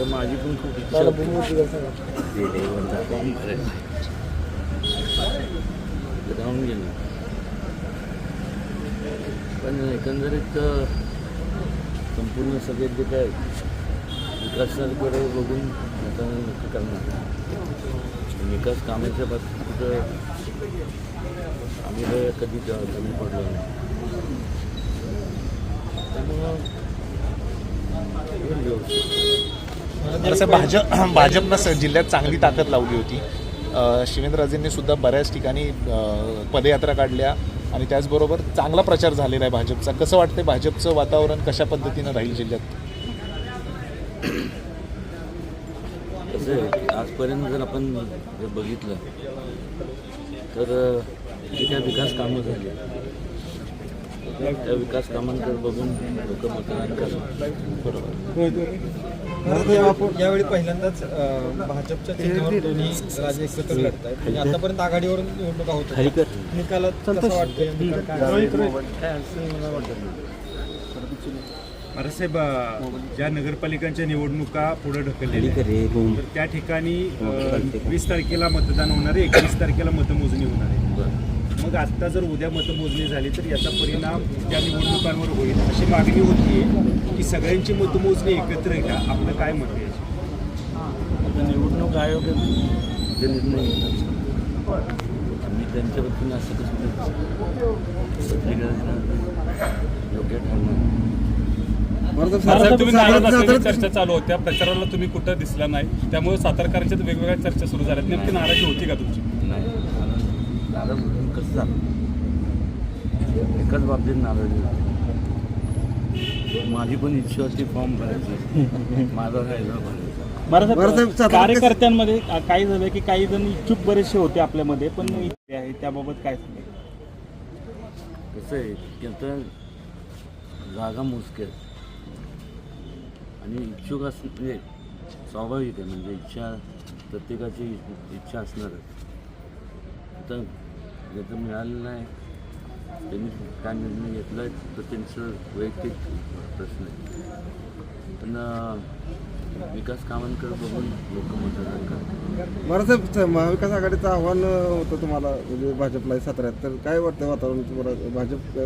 तर माझी पण खूप इच्छा राहून गेलं. पण एकंदरीत संपूर्ण सगळे जे काय विकासाकडे बघून आता नक्की करणार. विकास कामाच्या बाबतीत आम्ही कधी कमी पडलो नाही. त्यामुळं. तसं भाजप भाजपनं स- जिल्ह्यात चांगली ताकद लावली होती. शिवेंद्रराजेंनी सुद्धा बऱ्याच ठिकाणी पदयात्रा काढल्या आणि त्याचबरोबर चांगला प्रचार झालेला आहे भाजपचा. कसं वाटतंय भाजपचं वातावरण कशा पद्धतीनं राहील जिल्ह्यात? आजपर्यंत जर आपण जर बघितलं तर जी काय विकास कामं झाली त्या विकास कामांकडे बघून लोक मतदान करतात. या- यावेळी पहिल्यांदाच भाजपच्या चिन्हावर दोन्ही राजे एकत्र लढत आहेत म्हणजे आतापर्यंत आघाडीवरून निवडणुका होत. निकालात कसं वाटतं साहेब ज्या नगरपालिकांच्या निवडणुका पुढे ढकललेल्या आहेत, तर त्या ठिकाणी वीस तारखेला मतदान होणार आहे एकवीस तारखेला मतमोजणी होणार आहे. मग आता जर उद्या मतमोजणी झाली तर याचा परिणाम त्या निवडणुकांवर होईल अशी मागणी होती की सगळ्यांची मतमोजणी एकत्र घ्या आपलं काय मत आहे? आता निवडणूक आयोग जे निर्णय घेतात आम्ही त्यांच्या वतीने असं कसं योग्य ठरणार तुम्ही नाराज चर्चा चालू होत्या प्रचाराला तुम्ही कुठं दिसला नाही. त्यामुळे सातारकरांच्या वेगवेगळ्या चर्चा सुरू झाल्यात. नेमकी नाराजी होती का तुमची? नाही. होऊन कसं झालं. एकाच बाबतीत नाराजी होती माझी पण इच्छा होती फॉर्म भरायची. माझा राहिला भरायचा. बरं कार्यकर्त्यांमध्ये काही झालं की काही जण इच्छुक बरेचसे होते आपल्यामध्ये पण आहे त्याबाबत काय सांगेल कसं आहे की आता जागा आहेत. आणि इच्छुक असं म्हणजे स्वाभाविक आहे म्हणजे इच्छा प्रत्येकाची इच्छा असणारच. आता ज्याचं मिळालं नाही. त्यांनी काय निर्णय घेतला तर त्यांचं वैयक्तिक प्रश्न आहे. पण विकास कामांकडे बघून लोक मतदान करतात. महाराष्ट्र महाविकास आघाडीचं आव्हान होतं तुम्हाला म्हणजे भाजपला साताऱ्यात तर काय वाटतं वातावरण तुम्हाला? भाजप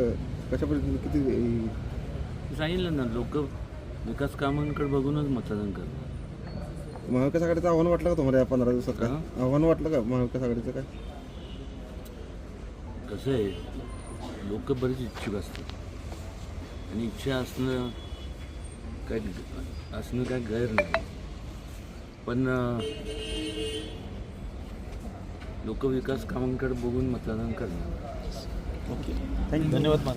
कशा पद्धतीने किती सांगितलं ना लोक विकास कामांकडे बघूनच मतदान करतात. महाविकास आघाडीचं आव्हान वाटलं का तुम्हाला या पंधरा दिवसात हा? आव्हान वाटलं का महाविकास आघाडीचं काय? कसं आहे लोक बरेच इच्छुक असतात. आणि इच्छा असणं काय असणं काय गैर नाही. पण लोक विकास कामांकडे बघून मतदान करणार. थँक्यू धन्यवाद